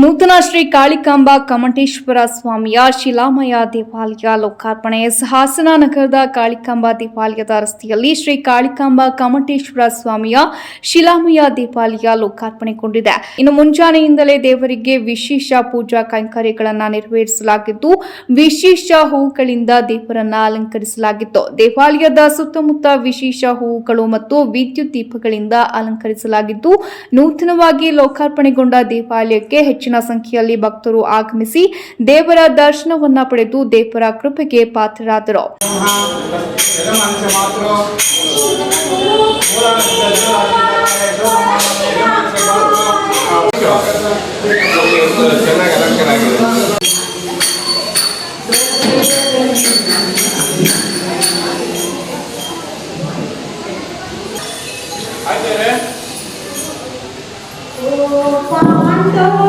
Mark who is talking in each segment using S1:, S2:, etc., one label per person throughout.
S1: ನೂತನ ಶ್ರೀ ಕಾಳಿಕಾಂಬಾ ಕಮಟೇಶ್ವರ ಸ್ವಾಮಿಯ ಶಿಲಾಮಯ ದೇವಾಲಯ ಲೋಕಾರ್ಪಣೆ ಹಾಸನ ನಗರದ ಕಾಳಿಕಾಂಬಾ ದೇವಾಲಯದ ರಸ್ತೆಯಲ್ಲಿ ಶ್ರೀ ಕಾಳಿಕಾಂಬಾ ಕಮಟೇಶ್ವರ ಸ್ವಾಮಿಯ ಶಿಲಾಮಯ ದೇವಾಲಯ ಲೋಕಾರ್ಪಣೆಗೊಂಡಿದೆ. ಇನ್ನು ಮುಂಜಾನೆಯಿಂದಲೇ ದೇವರಿಗೆ ವಿಶೇಷ ಪೂಜಾ ಕೈಂಕರ್ಯಗಳನ್ನು ನೆರವೇರಿಸಲಾಗಿದ್ದು, ವಿಶೇಷ ಹೂವುಗಳಿಂದ ದೇವರನ್ನ ಅಲಂಕರಿಸಲಾಗಿತ್ತು. ದೇವಾಲಯದ ಸುತ್ತಮುತ್ತ ವಿಶೇಷ ಹೂವುಗಳು ಮತ್ತು ವಿದ್ಯುತ್ ದೀಪಗಳಿಂದ ಅಲಂಕರಿಸಲಾಗಿದ್ದು, ನೂತನವಾಗಿ ಲೋಕಾರ್ಪಣೆಗೊಂಡ ದೇವಾಲಯಕ್ಕೆ ಹೆಚ್ಚಿನ ಸಂಖ್ಯೆಯಲ್ಲಿ ಭಕ್ತರು ಆಗಮಿಸಿ ದೇವರ ದರ್ಶನವನ್ನ ಪಡೆದು ದೇವರ ಕೃಪೆಗೆ ಪಾತ್ರರಾದರು.
S2: ಚೆನ್ನಾಗಿ ಅಲಂಕಾರ ಆಗಿದೆ.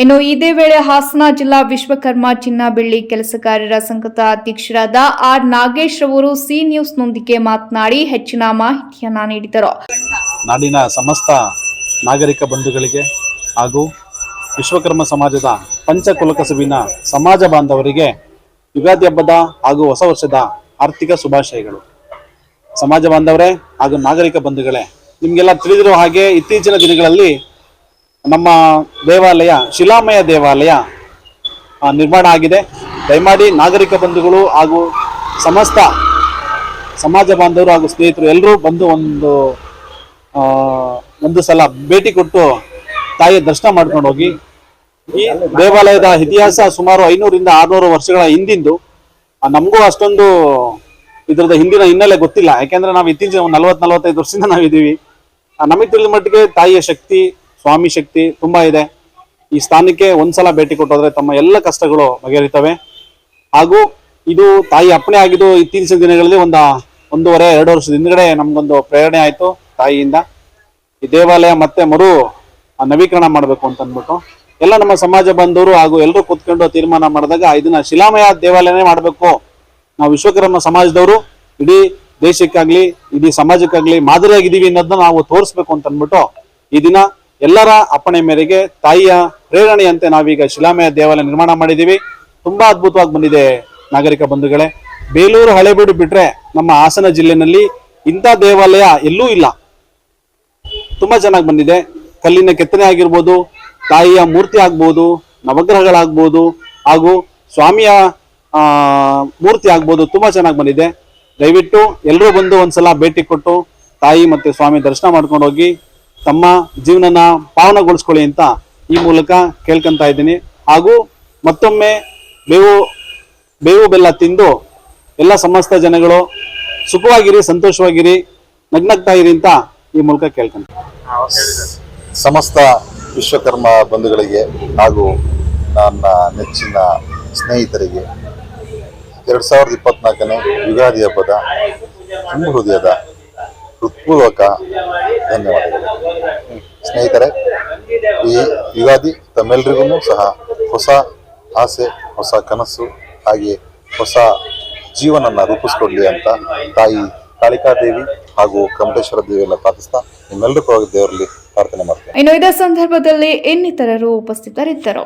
S1: ಇನ್ನು ಇದೇ ವೇಳೆ ಹಾಸನ ಜಿಲ್ಲಾ ವಿಶ್ವಕರ್ಮ ಚಿನ್ನ ಬೆಳ್ಳಿ ಕೆಲಸಗಾರರ ಸಂಘದ ಅಧ್ಯಕ್ಷರಾದ ಆರ್ ನಾಗೇಶ್ ಅವರು ಸಿ ನ್ಯೂಸ್ನೊಂದಿಗೆ ಮಾತನಾಡಿ ಹೆಚ್ಚಿನ ಮಾಹಿತಿಯನ್ನ ನೀಡಿದರು.
S3: ನಾಡಿನ ಸಮಸ್ತ ನಾಗರಿಕ ಬಂಧುಗಳಿಗೆ ಹಾಗೂ ವಿಶ್ವಕರ್ಮ ಸಮಾಜದ ಪಂಚಕುಲಕಸಬಿನ ಸಮಾಜ ಬಾಂಧವರಿಗೆ ಯುಗಾದಿ ಹಬ್ಬದ ಹಾಗೂ ಹೊಸ ವರ್ಷದ ಆರ್ಥಿಕ ಶುಭಾಶಯಗಳು. ಸಮಾಜ ಬಾಂಧವರೇ ಹಾಗೂ ನಾಗರಿಕ ಬಂಧುಗಳೇ, ನಿಮಗೆಲ್ಲ ತಿಳಿದಿರುವ ಹಾಗೆ ಇತ್ತೀಚಿನ ದಿನಗಳಲ್ಲಿ ನಮ್ಮ ದೇವಾಲಯ, ಶಿಲಾಮಯ ದೇವಾಲಯ ನಿರ್ಮಾಣ ಆಗಿದೆ. ದಯಮಾಡಿ ನಾಗರಿಕ ಬಂಧುಗಳು ಹಾಗೂ ಸಮಸ್ತ ಸಮಾಜ ಬಾಂಧವರು ಹಾಗೂ ಸ್ನೇಹಿತರು ಎಲ್ಲರೂ ಬಂದು ಒಂದು ಒಂದು ಸಲ ಭೇಟಿ ಕೊಟ್ಟು ತಾಯಿಯ ದರ್ಶನ ಮಾಡ್ಕೊಂಡು ಹೋಗಿ. ಈ ದೇವಾಲಯದ ಇತಿಹಾಸ ಸುಮಾರು ಐನೂರಿಂದ ಆರುನೂರು ವರ್ಷಗಳ ಹಿಂದಿಂದು ನಮಗೂ ಅಷ್ಟೊಂದು ಇದ್ರದ ಹಿಂದಿನ ಹಿನ್ನೆಲೆ ಗೊತ್ತಿಲ್ಲ. ಯಾಕೆಂದ್ರೆ ನಾವು ಇತ್ತೀಚಿನ ಒಂದು ನಲವತ್ತು ನಲವತ್ತೈದು ವರ್ಷದಿಂದ ನಾವಿದ್ದೀವಿ. ನಮಗೆ ತಿಳಿದ ಮಟ್ಟಿಗೆ ತಾಯಿಯ ಶಕ್ತಿ ಸ್ವಾಮಿ ಶಕ್ತಿ ತುಂಬಾ ಇದೆ. ಈ ಸ್ಥಾನಕ್ಕೆ ಒಂದ್ಸಲ ಭೇಟಿ ಕೊಟ್ಟೋದ್ರೆ ತಮ್ಮ ಎಲ್ಲ ಕಷ್ಟಗಳು ಬಗೆಹರಿತವೆ. ಹಾಗೂ ಇದು ತಾಯಿ ಅಪ್ಪಣೆ ಆಗಿದ್ದು ಇತ್ತೀಚಿನ ದಿನಗಳಲ್ಲಿ ಒಂದ ಒಂದೂವರೆ, ಎರಡು ವರ್ಷದ ಹಿಂದ್ಗಡೆ ನಮ್ಗೊಂದು ಪ್ರೇರಣೆ ಆಯ್ತು ತಾಯಿಯಿಂದ. ಈ ದೇವಾಲಯ ಮತ್ತೆ ಮರು ನವೀಕರಣ ಮಾಡಬೇಕು ಅಂತ ಅಂದ್ಬಿಟ್ಟು. ಎಲ್ಲ ನಮ್ಮ ಸಮಾಜ ಬಂಧುವರು ಹಾಗೂ ಎಲ್ಲರೂ ಕೂತ್ಕೊಂಡು ತೀರ್ಮಾನ ಮಾಡಿದಾಗ ಇದನ್ನ ಶಿಲಾಮಯ ದೇವಾಲಯನೇ ಮಾಡಬೇಕು. ನಾವು ವಿಶ್ವಕರ್ಮ ಸಮಾಜದವರು, ಇಡೀ ದೇಶಕ್ಕಾಗ್ಲಿ, ಇಡೀ ಸಮಾಜಕ್ಕಾಗ್ಲಿ ಮಾದರಿಯಾಗಿದ್ದೀವಿ ಅನ್ನೋದನ್ನ ನಾವು ತೋರಿಸ್ಬೇಕು ಅಂತ ಅಂದ್ಬಿಟ್ಟು ಈ ದಿನ ಎಲ್ಲರ ಅಪ್ಪಣೆ ಮೇರೆಗೆ ತಾಯಿಯ ಪ್ರೇರಣೆಯಂತೆ ನಾವೀಗ ಶಿಲಾಮಯ ದೇವಾಲಯ ನಿರ್ಮಾಣ ಮಾಡಿದ್ದೀವಿ. ತುಂಬಾ ಅದ್ಭುತವಾಗಿ ಬಂದಿದೆ ನಾಗರಿಕ ಬಂಧುಗಳೇ. ಬೇಲೂರು ಹಳೆಬೀಡು ಬಿಟ್ರೆ ನಮ್ಮ ಹಾಸನ ಜಿಲ್ಲೆನಲ್ಲಿ ಇಂಥ ದೇವಾಲಯ ಎಲ್ಲೂ ಇಲ್ಲ. ತುಂಬಾ ಚೆನ್ನಾಗಿ ಬಂದಿದೆ. ಕಲ್ಲಿನ ಕೆತ್ತನೆ ಆಗಿರ್ಬೋದು, ತಾಯಿಯ ಮೂರ್ತಿ ಆಗ್ಬೋದು, ನವಗ್ರಹಗಳಾಗ್ಬೋದು, ಹಾಗೂ ಸ್ವಾಮಿಯ ಮೂರ್ತಿ ಆಗ್ಬೋದು ತುಂಬಾ ಚೆನ್ನಾಗಿ ಬಂದಿದೆ. ದಯವಿಟ್ಟು ಎಲ್ಲರೂ ಬಂದು ಒಂದ್ಸಲ ಭೇಟಿ ಕೊಟ್ಟು ತಾಯಿ ಮತ್ತೆ ಸ್ವಾಮಿ ದರ್ಶನ ಮಾಡ್ಕೊಂಡು ಹೋಗಿ ತಮ್ಮ ಜೀವನನ ಪಾವನಗೊಳಿಸ್ಕೊಳ್ಳಿ ಅಂತ ಈ ಮೂಲಕ ಕೇಳ್ಕೊಂತ ಇದ್ದೀನಿ. ಹಾಗೂ ಮತ್ತೊಮ್ಮೆ ಬೇವು ಬೇವು ಬೆಲ್ಲ ತಿಂದು ಎಲ್ಲ ಸಮಸ್ತ ಜನಗಳು ಸುಖವಾಗಿರಿ, ಸಂತೋಷವಾಗಿರಿ, ನಗ್ನಗ್ತಾ ಇರಿ ಅಂತ ಈ ಮೂಲಕ ಕೇಳ್ಕೊಂತ
S4: ಸಮಸ್ತ ವಿಶ್ವಕರ್ಮ ಬಂಧುಗಳಿಗೆ ಹಾಗೂ ನನ್ನ ನೆಚ್ಚಿನ ಸ್ನೇಹಿತರಿಗೆ ಎರಡು ಸಾವಿರದ ಇಪ್ಪತ್ನಾಲ್ಕನೇ ಯುಗಾದಿ ಹಬ್ಬದ ತುಂಬ ಹೃದಯದ ಹೃತ್ಪೂರ್ವಕ ಧನ್ಯವಾದಗಳು. ಸ್ನೇಹಿತರೆ, ಈ ಯುಗಾದಿ ತಮ್ಮೆಲ್ಲರಿಗೂ ಸಹ ಹೊಸ ಆಸೆ, ಹೊಸ ಕನಸು ಹಾಗೆ ಹೊಸ ಜೀವನನ ರೂಪಿಸ್ಕೊಡ್ಲಿ ಅಂತ ತಾಯಿ ಕಾಳಿಕಾದೇವಿ ಹಾಗೂ ಕಮಟೇಶ್ವರ ದೇವಿಯನ್ನ ಪ್ರಾರ್ಥಿಸ್ತಾ ನಿಮ್ಮೆಲ್ಲರಿಗೂ ದೇವರಲ್ಲಿ ಪ್ರಾರ್ಥನೆ ಮಾಡ್ತೇನೆ.
S1: ಇನ್ನು ಇದೇ ಸಂದರ್ಭದಲ್ಲಿ ಇನ್ನಿತರರು ಉಪಸ್ಥಿತರಿದ್ದರು.